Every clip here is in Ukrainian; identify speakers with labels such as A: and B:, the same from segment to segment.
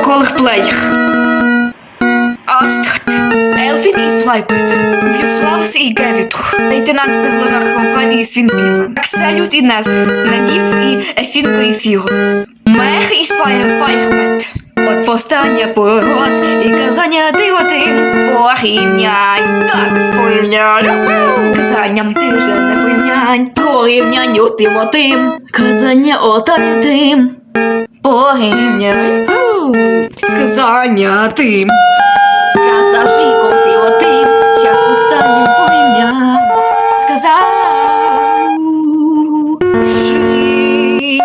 A: колорплеєр. Астрад, Елфін і Флайбет, Блюфлавс і Гевітух, лейтенант Перлонар компанії Свінпіла, Акселют і Незер, Надів і Ефінко і Фігос, Мех і Фаєр Файрбет. От повстання пород і казання ти порівнянь. Так, порівнянь. Казанням ти вже не порівнянь. Порівнянь отим отим. Казання отим. Порівнянь. Сказання тим. Сказав ти отим. Час останнім порівнянь. Сказав. Житим.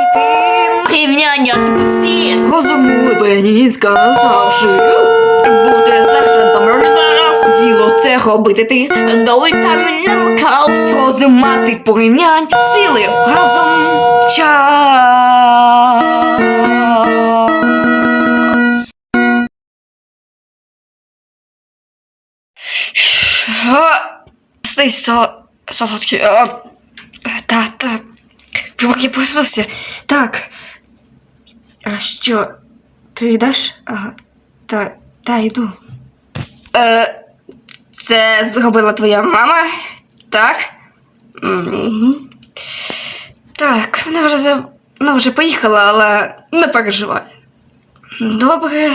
A: Порівняння тупості. Розумлені сказавши. Бути сержантом зараз. Діло це робити ти. Дали там намикав. Розумати порівнянь. Сили разом. Час. Цей са... солодкий. А, та, та. Я проснувся. Так. А що? Ти йдеш? Ага. Та, та йду. Е, це зробила твоя мама? Так? Так, вона вже, за- вона вже поїхала, але не переживай. Добре.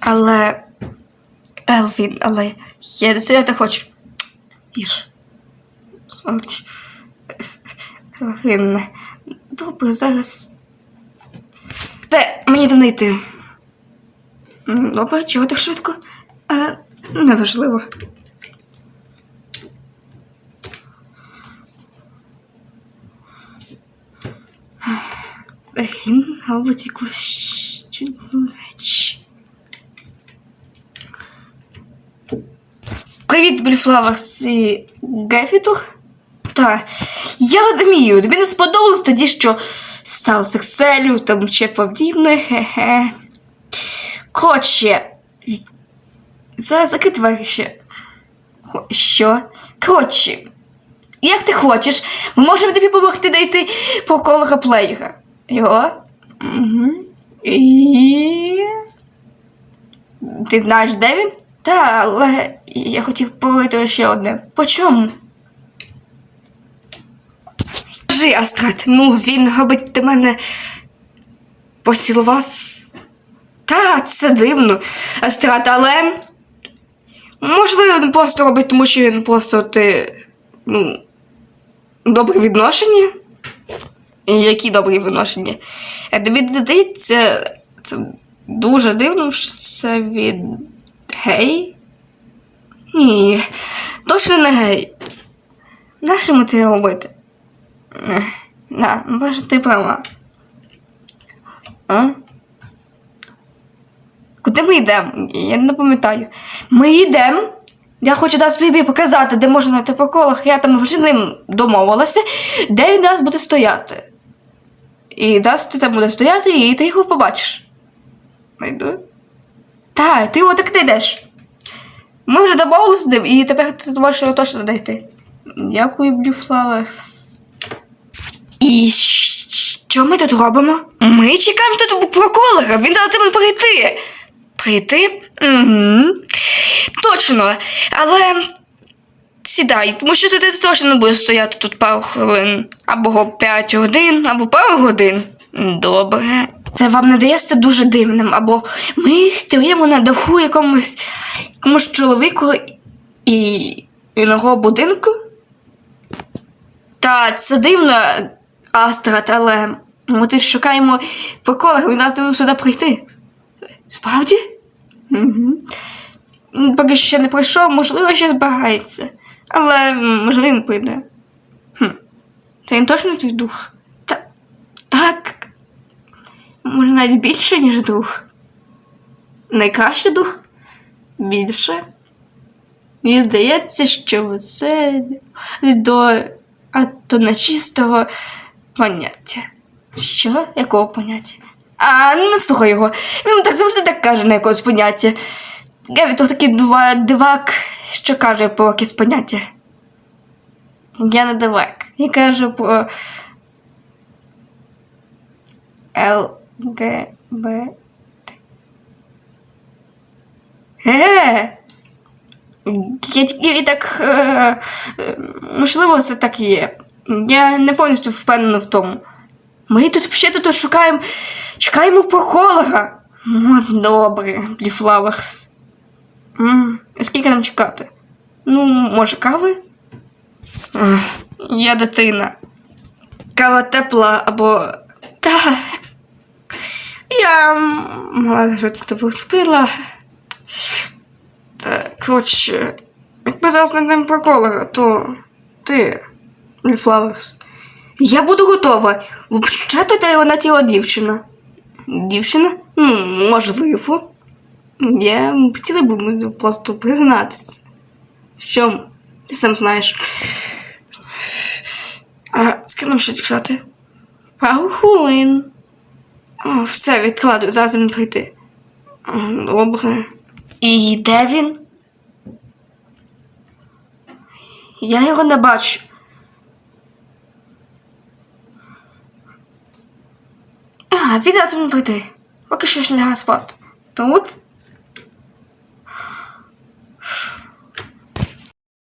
A: Але. Елвін, але я не сидіти хочу. От. Елвін. Добре, зараз. Це мені до йти. Добре, чого так швидко? А, неважливо. Він, мабуть, якусь чудну Привіт, Бліфлаверс і Гефітух. Так, я розумію, тобі не сподобалось тоді, що стало з Екселю, там ще подібне. Хе-хе. Коротше, зараз твоє ще? Що? Коротше, як ти хочеш, ми можемо тобі допомогти знайти проколога плеєра. Його? Угу. І. Ти знаєш, де він? Та, але я хотів поговорити ще одне. По чому? Скажи, Астрад, ну він, мабуть, до мене поцілував. Та, це дивно, Астрад, але. Можливо, він просто робить, тому що він просто ти. Ну. Добре відношення? Які добрі відношення? А тобі здається, це дуже дивно, що це від гей? Ні, точно не гей. Нащо ми це робити? Ех, На, може, ти права. А? Куди ми йдемо? Я не пам'ятаю. Ми йдемо. Я хочу зараз тобі показати, де можна знайти по. Я там вже з ним домовилася, де він зараз буде стояти. І зараз ти там буде стояти, і ти його побачиш. Найду. Так, ти отак не йдеш. Ми вже домовилися і тепер ти зможеш його точно знайти. Дякую, Блюфлаверс. І що ми тут робимо? Ми чекаємо тут проколора, він зараз буде прийти. Прийти? Угу. Точно. Але сідай, тому що ти точно не будеш стояти тут пару хвилин. Або 5 годин, або пару годин. Добре. Це вам не дається дуже дивним, або ми стоїмо на даху якомусь, якомусь чоловіку і його будинку. Та це дивно, Астрад, але ми тут шукаємо по колах, він нас думав сюди прийти. Справді? Угу. Поки ще не прийшов, можливо, ще збирається. Але можливо він прийде. Хм. Та він точно твій дух. Може навіть більше, ніж дух. Найкращий дух? Більше. Мені здається, що це до а то нечистого поняття. Що? Якого поняття? А, не слухай його. Він так завжди так каже на якогось поняття. Геві то такий дива, дивак, що каже про якесь поняття. Я не дивак. Я кажу про Л, Г, Б, Т. Е. Я тільки так. Е, можливо, це так і є. Я не повністю впевнена в тому. Ми тут ще тут шукаємо. Чекаємо психолога. Ну, добре, Бліфлаверс. Скільки нам чекати? Ну, може, кави? Я дитина. Кава тепла або. Та. Я мала швидко тебе. Так, коротше, якби зараз знайдемо проколога, то ти, Бліфлаверс. Я буду готова. Взагалі то вона тіла дівчина. Дівчина? Ну, можливо. Я хотіла б просто признатися. В чому? Ти сам знаєш. А скільки нам ще чекати? Пару хвилин. Все, відкладу, зараз прийти. Добре. І де він? Я його не бачу. А, відразу він прийти. Поки що ж лягає спати. Тут?